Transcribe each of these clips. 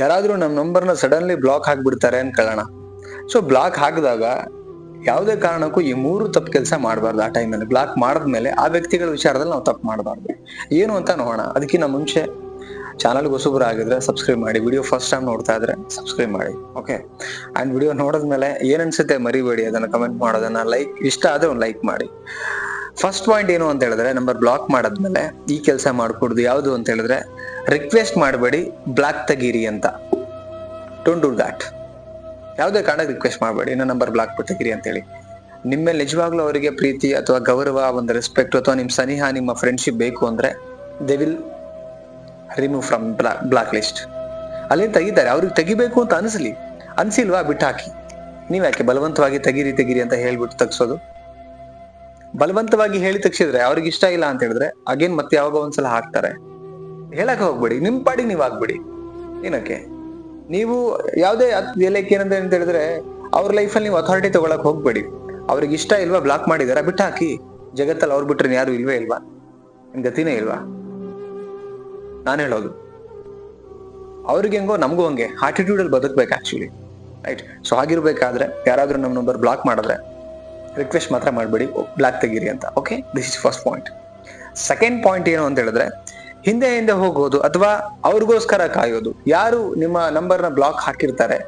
ಯಾರಾದ್ರೂ ನಮ್ಮ ನಂಬರ್ನ ಸಡನ್ಲಿ ಬ್ಲಾಕ್ ಹಾಕ್ಬಿಡ್ತಾರೆ ಅನ್ಕೊಳ್ಳೋಣ ಸೊ ಬ್ಲಾಕ್ ಹಾಕಿದಾಗ ಯಾವುದೇ ಕಾರಣಕ್ಕೂ ಈ ಮೂರು ತಪ್ಪು ಕೆಲಸ ಮಾಡಬಾರ್ದು ಆ ಟೈಮಲ್ಲಿ ಬ್ಲಾಕ್ ಮಾಡಿದ್ಮೇಲೆ ಆ ವ್ಯಕ್ತಿಗಳ ವಿಚಾರದಲ್ಲಿ ನಾವು ತಪ್ಪು ಮಾಡಬಾರ್ದು. ಏನು ಅಂತ ನೋಡೋಣ. ಅದಕ್ಕಿಂತ ಮುಂಚೆ ಚಾನಲ್ಗೆ ಹೊಸಬ್ರು ಆಗಿದ್ರೆ ಸಬ್ಸ್ಕ್ರೈಬ್ ಮಾಡಿ. ವಿಡಿಯೋ ಫಸ್ಟ್ ಟೈಮ್ ನೋಡ್ತಾ ಇದ್ರೆ ಸಬ್ಸ್ಕ್ರೈಬ್ ಮಾಡಿ. ಓಕೆ ಆ್ಯಂಡ್ ವಿಡಿಯೋ ನೋಡಿದ್ಮೇಲೆ ಏನ್ ಅನ್ಸುತ್ತೆ ಮರಿಬೇಡಿ. ಅದನ್ನು ಕಮೆಂಟ್ ಮಾಡೋದನ್ನ ಲೈಕ್ ಇಷ್ಟ ಆದರೆ ಒಂದು ಲೈಕ್ ಮಾಡಿ. ಫಸ್ಟ್ ಪಾಯಿಂಟ್ ಏನು ಅಂತ ಹೇಳಿದ್ರೆ ನಂಬರ್ ಬ್ಲಾಕ್ ಮಾಡಿದ್ಮೇಲೆ ಈ ಕೆಲಸ ಮಾಡ್ಕೊಡ್ದು ಯಾವುದು ಅಂತ ಹೇಳಿದ್ರೆ ರಿಕ್ವೆಸ್ಟ್ ಮಾಡಬೇಡಿ ಬ್ಲಾಕ್ ತೆಗೀರಿ ಅಂತ. ಡೋಂಟ್ ಡೂ ದ್ಯಾಟ್ ಯಾವುದೇ ಕಾರಣಕ್ಕೆ ರಿಕ್ವೆಸ್ಟ್ ಮಾಡಬೇಡಿ, ನನ್ನ ನಂಬರ್ ಬ್ಲಾಕ್ ತೆಗೀರಿ ಅಂತೇಳಿ. ನಿಮ್ಮ ಮೇಲೆ ನಿಜವಾಗ್ಲೂ ಅವರಿಗೆ ಪ್ರೀತಿ ಅಥವಾ ಗೌರವ, ಒಂದು ರೆಸ್ಪೆಕ್ಟ್ ಅಥವಾ ನಿಮ್ಮ ಸನಿಹ, ನಿಮ್ಮ ಫ್ರೆಂಡ್ಶಿಪ್ ಬೇಕು ಅಂದ್ರೆ they will remove from block list ಅಲ್ಲಿ ತೆಗಿತಾರೆ, ಅವ್ರಿಗೆ ತೆಗಿಬೇಕು ಅಂತ ಅನಿಸ್ಲಿ. ಅನ್ಸಿಲ್ವಾ? ಬಿಟ್ಟಾಕಿ. ಹಾಕಿ ನೀವ್ ಯಾಕೆ ಬಲವಂತವಾಗಿ ತೆಗಿರಿ, ತೆಗೀರಿ ಅಂತ ಹೇಳ್ಬಿಟ್ಟು ತಗ್ಸೋದು? ಬಲವಂತವಾಗಿ ಹೇಳಿ ತಗ್ಸಿದ್ರೆ ಅವ್ರಿಗೆ ಇಷ್ಟ ಇಲ್ಲ ಅಂತ ಹೇಳಿದ್ರೆ, ಅಗೇನ್ ಮತ್ತೆ ಯಾವಾಗ ಒಂದ್ಸಲ ಹಾಕ್ತಾರೆ? ಹೇಳಕ್ ಹೋಗ್ಬೇಡಿ ನಿಮ್ ಪಾಡಿಗೆ ನೀವ್ ಆಗ್ಬಿಡಿ ಏನಕ್ಕೆ? ನೀವು ಯಾವುದೇ ಎಲ್ಲಕ್ಕೆ ಏನಂತ ಅಂತ ಹೇಳಿದ್ರೆ, ಅವ್ರ ಲೈಫಲ್ಲಿ ನೀವು ಅಥಾರಿಟಿ ತಗೊಳಕ್ ಹೋಗ್ಬೇಡಿ. ಅವ್ರಿಗೆ ಇಷ್ಟ ಇಲ್ವಾ ಬ್ಲಾಕ್ ಮಾಡಿದಾರ? ಬಿಟ್ಟು ಹಾಕಿ ಜಗತ್ತಲ್ಲಿ ಅವ್ರು ಬಿಟ್ರೆ ಯಾರು ಇಲ್ವೇ ಇಲ್ವಾ? ಗತಿನೇ ಇಲ್ವಾ? ನಾನು ಹೇಳೋದು. ಅವ್ರಿಗೆ ಹೆಂಗೋ ನಮಗೂ ಹಂಗೆ. ಆಟಿಟ್ಯೂಡ್ ಅಲ್ಲಿ ಬದುಕ್ಬೇಕು ಆಕ್ಚುಲಿ ರೈಟ್ ಸೊ ಆಗಿರ್ಬೇಕಾದ್ರೆ ಯಾರಾದ್ರೂ ನಮ್ಮ ನಂಬರ್ ಬ್ಲಾಕ್ ಮಾಡಿದ್ರೆ ರಿಕ್ವೆಸ್ಟ್ ಮಾತ್ರ ಮಾಡಬೇಡಿ. ಬ್ಲಾಕ್ ತೆಗೀರಿ ಅಂತ. Okay this is first point second point ಏನು ಅಂತ ಹೇಳಿದ್ರೆ ಹಿಂದೆ ಹಿಂದೆ ಹೋಗೋದು ಅಥವಾ ಅವ್ರಿಗೋಸ್ಕರ ಕಾಯೋದು. ಯಾರು ನಿಮ್ಮ ನಂಬರ್ನ ಬ್ಲಾಕ್ ಹಾಕಿರ್ತಾರೆ,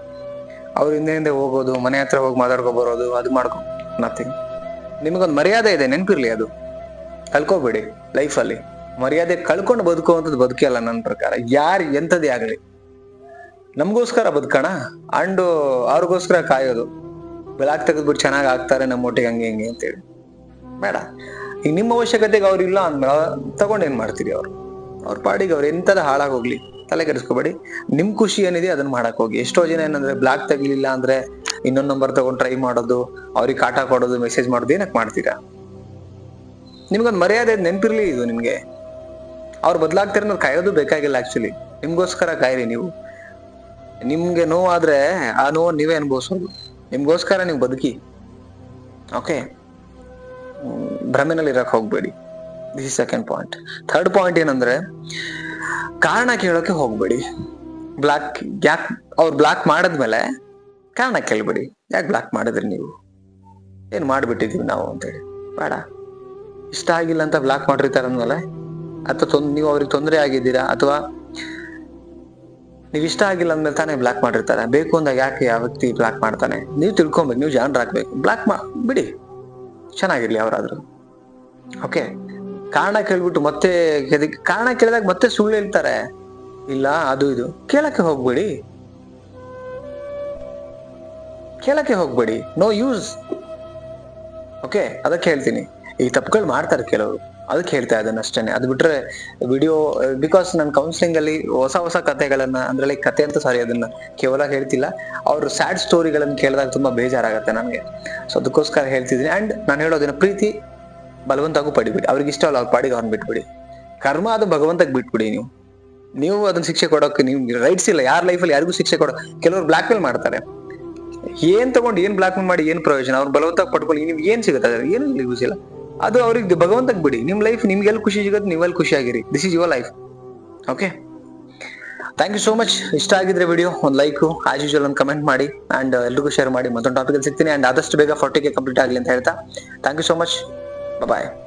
ಅವ್ರ ಹಿಂದೆ ಹಿಂದೆ ಹೋಗೋದು, ಮನೆ ಹತ್ರ ಹೋಗಿ ಮಾತಾಡ್ಕೊ ಬರೋದು, ಅದು ಮಾಡ್ಕೊ ನಥಿಂಗ್ ನಿಮಗೊಂದು ಮರ್ಯಾದೆ ಇದೆ, ನೆನಪಿರ್ಲಿ ಅದು. ಕಳ್ಕೊಬೇಡಿ ಲೈಫಲ್ಲಿ ಮರ್ಯಾದೆ ಕಳ್ಕೊಂಡು ಬದುಕುವಂಥದ್ದು ಬದುಕಿ ಅಲ್ಲ ನನ್ನ ಪ್ರಕಾರ. ಯಾರು ಎಂಥದ್ದೇ ಆಗಲಿ. ನಮಗೋಸ್ಕರ ಬದುಕೋಣ. ಅಂಡು ಅವ್ರಿಗೋಸ್ಕರ ಕಾಯೋದು. ಬ್ಲಾಕ್ ತೆಗೆದ್ಬಿಟ್ಟು ಚೆನ್ನಾಗಿ ಆಗ್ತಾರೆ ನಮ್ಮ ಒಟ್ಟಿಗೆ ಹಂಗೆ ಹಿಂಗೆ ಅಂತೇಳಿ. ಬೇಡ. ಈಗ ನಿಮ್ಮ ಅವಶ್ಯಕತೆಗೆ ಅವ್ರು ಇಲ್ಲ ಅಂದ್ಮೇಲೆ ತಗೊಂಡು ಏನ್ ಮಾಡ್ತೀರಿ ಅವ್ರು? ಅವ್ರ ಪಾಡಿಗೆ ಅವ್ರು ಎಂಥದ ಹಾಳಾಗೋಗ್ಲಿ ತಲೆ ಕೆಡಿಸ್ಕೋಬೇಡಿ. ನಿಮ್ ಖುಷಿ ಏನಿದೆ ಅದನ್ನ ಮಾಡಕ್ ಹೋಗಿ. ಎಷ್ಟೋ ಜನ ಏನಂದ್ರೆ, ಬ್ಲಾಕ್ ತೆಗಿಲಿಲ್ಲ ಅಂದ್ರೆ ಇನ್ನೊಂದ್ ನಂಬರ್ ತಗೊಂಡ್ ಟ್ರೈ ಮಾಡೋದು, ಅವ್ರಿಗೆ ಕಾಟ ಕೊಡೋದು ಮೆಸೇಜ್ ಮಾಡೋದು ಏನಕ್ಕೆ ಮಾಡ್ತೀರಾ? ನಿಮ್ಗೊಂದು ಮರ್ಯಾದೆ ನೆನಪಿರ್ಲಿ ಇದು ನಿಮ್ಗೆ. ಅವ್ರು ಬದಲಾಗ್ತಾರೆ ಕಾಯೋದು ಬೇಕಾಗಿಲ್ಲ ಆಕ್ಚುಲಿ ನಿಮ್ಗೋಸ್ಕರ ಕಾಯ್ರಿ ನೀವು. ನಿಮ್ಗೆ ನೋವಾದ್ರೆ ಆ ನೋವು ನೀವೇ ಅನುಭವಿಸೋದು. ನಿಮ್ಗೋಸ್ಕರ ನೀವು ಬದುಕಿ. ಓಕೆ ಭ್ರಮೆನಲ್ಲಿ ಇರಕ್ ಹೋಗ್ಬೇಡಿ. This second point third point ಏನಂದ್ರೆ, ಕಾರಣ ಕೇಳೋಕೆ ಹೋಗ್ಬೇಡಿ. ಬ್ಲಾಕ್ ಯಾಕೆ ಅವ್ರು ಬ್ಲಾಕ್ ಮಾಡಿದ್ಮೇಲೆ ಕಾರಣ ಕೇಳ್ಬೇಡಿ. ಯಾಕೆ ಬ್ಲಾಕ್ ಮಾಡಿದ್ರಿ ನೀವು? ಏನು ಮಾಡ್ಬಿಟ್ಟಿದೀವಿ ನಾವು ಅಂತೇಳಿ. ಬೇಡ. ಇಷ್ಟ ಆಗಿಲ್ಲ ಅಂತ ಬ್ಲಾಕ್ ಮಾಡಿರ್ತಾರೆ ಅಂದ್ಮೇಲೆ ಅಥವಾ ತೊಂದ್ ನೀವು ಅವ್ರಿಗೆ ತೊಂದರೆ ಆಗಿದ್ದೀರಾ? ಅಥವಾ ನೀವ್ ಇಷ್ಟ ಆಗಿಲ್ಲ ಅಂದ್ಮೇಲೆ ತಾನೇ ಬ್ಲಾಕ್ ಮಾಡಿರ್ತಾರೆ? ಬೇಕು ಅಂದಾಗ ಯಾಕೆ ಯಾವ ವ್ಯಕ್ತಿ ಬ್ಲಾಕ್ ಮಾಡ್ತಾನೆ? ನೀವು ತಿಳ್ಕೊಬೇಕು, ನೀವು ಜಾನ್ರ್ ಹಾಕ್ಬೇಕು. ಬ್ಲಾಕ್ ಮಾ, ಬಿಡಿ. ಚೆನ್ನಾಗಿರ್ಲಿ ಅವರಾದ್ರೂ. ಓಕೆ ಕಾರಣ ಕೇಳ್ಬಿಟ್ಟು ಮತ್ತೆ ಕಾರಣ ಕೇಳಿದಾಗ ಮತ್ತೆ ಸುಳ್ಳು ಹೇಳ್ತಾರೆ. ಇಲ್ಲ, ಅದು ಇದು. ಕೇಳಕ್ಕೆ ಹೋಗ್ಬೇಡಿ. ಕೇಳಕ್ಕೆ ಹೋಗ್ಬೇಡಿ. ನೋ ಯೂಸ್ ಓಕೆ ಅದಕ್ಕೆ ಹೇಳ್ತೀನಿ. ಈ ತಪ್ಪುಗಳು ಮಾಡ್ತಾರೆ ಕೆಲವರು. ಅದಕ್ಕೆ ಹೇಳ್ತಾ ಇದ್ದಾನೆ ಅಷ್ಟೇನೆ. ಅದು ಬಿಟ್ರೆ ವಿಡಿಯೋ ಬಿಕಾಸ್ ನನ್ನ ಕೌನ್ಸಿಲಿಂಗ್ ಅಲ್ಲಿ ಹೊಸ ಹೊಸ ಕಥೆಗಳನ್ನ, ಅಂದ್ರೆ ಲೈಕ್ ಕತೆ ಅಂತ ಸಾರಿ ಅದನ್ನ ಕೇವಲ ಹೇಳ್ತಿಲ್ಲ. ಅವ್ರ ಸ್ಯಾಡ್ ಸ್ಟೋರಿಗಳನ್ನು ಕೇಳಿದಾಗ ತುಂಬಾ ಬೇಜಾರಾಗತ್ತೆ ನನಗೆ. ಸೊ ಅದಕ್ಕೋಸ್ಕರ ಹೇಳ್ತಿದ್ದೀನಿ. ಅಂಡ್ ನಾನು ಹೇಳೋದೇನ, ಪ್ರೀತಿ ಬಲವಂತಾಗೂ ಪಡಿಬಿಡಿ. ಅವ್ರಿಗೆ ಇಷ್ಟ ಅಲ್ಲ, ಅವ್ರ ಪಾಡಿಗೆ ಅವ್ರನ್ನ ಬಿಟ್ಬಿಡಿ. ಕರ್ಮ ಅದು ಭಗವಂತಕ್ಕೆ ಬಿಟ್ಬಿಡಿ ನೀವು. ನೀವು ಅದನ್ನ ಶಿಕ್ಷೆ ಕೊಡೋಕೆ ನೀವು ರೈಟ್ಸ್ ಇಲ್ಲ. ಯಾರ ಲೈಫಲ್ಲಿ ಯಾರಿಗೂ ಶಿಕ್ಷೆ ಕೊಡೋ ಕೆಲವರು ಬ್ಲಾಕ್ ಮೇಲ್ ಮಾಡ್ತಾರೆ. ಏನ್ ತಗೊಂಡು ಏನ್ ಬ್ಲಾಕ್ ಮೇಲ್ ಮಾಡಿ ಏನ್ ಪ್ರಯೋಜನ? ಅವ್ರು ಬಲವಂತ ಪಡ್ಕೊಳ್ಳಿ ನಿಮ್ಗೆ ಏನ್ ಸಿಗುತ್ತೆ? ಏನು ಯೂಸ್ ಇಲ್ಲ. ಅದು ಅವ್ರಿಗೆ ಭಗವಂತಕ್ಕೆ ಬಿಡಿ. ನಿಮ್ ಲೈಫ್ ನಿಮ್ಗೆ ಎಲ್ಲಿ ಖುಷಿ ಸಿಗುತ್ತೆ ನೀವೆಲ್ಲಿ ಖುಷಿ ಆಗಿರಿ. This is your life okay thank you so much ಇಷ್ಟ ಆಗಿದ್ರೆ ವಿಡಿಯೋ ಒಂದು ಲೈಕು ಆಸ್ ಯೂಶಲ್ ಒಂದು ಕಮೆಂಟ್ ಮಾಡಿ ಅಂಡ್ ಎಲ್ರಿಗೂ ಶೇರ್ ಮಾಡಿ. ಮತ್ತೊಂದು ಟಾಪಿಕ್ ಸಿಗ್ತೀನಿ. ಅಂಡ್ ಆದಷ್ಟು ಬೇಗ ಫೋರ್ಟಿಗೆ ಕಂಪ್ಲೀಟ್ ಆಗಲಿ ಅಂತ ಹೇಳ್ತಾ thank you so much Bye-bye.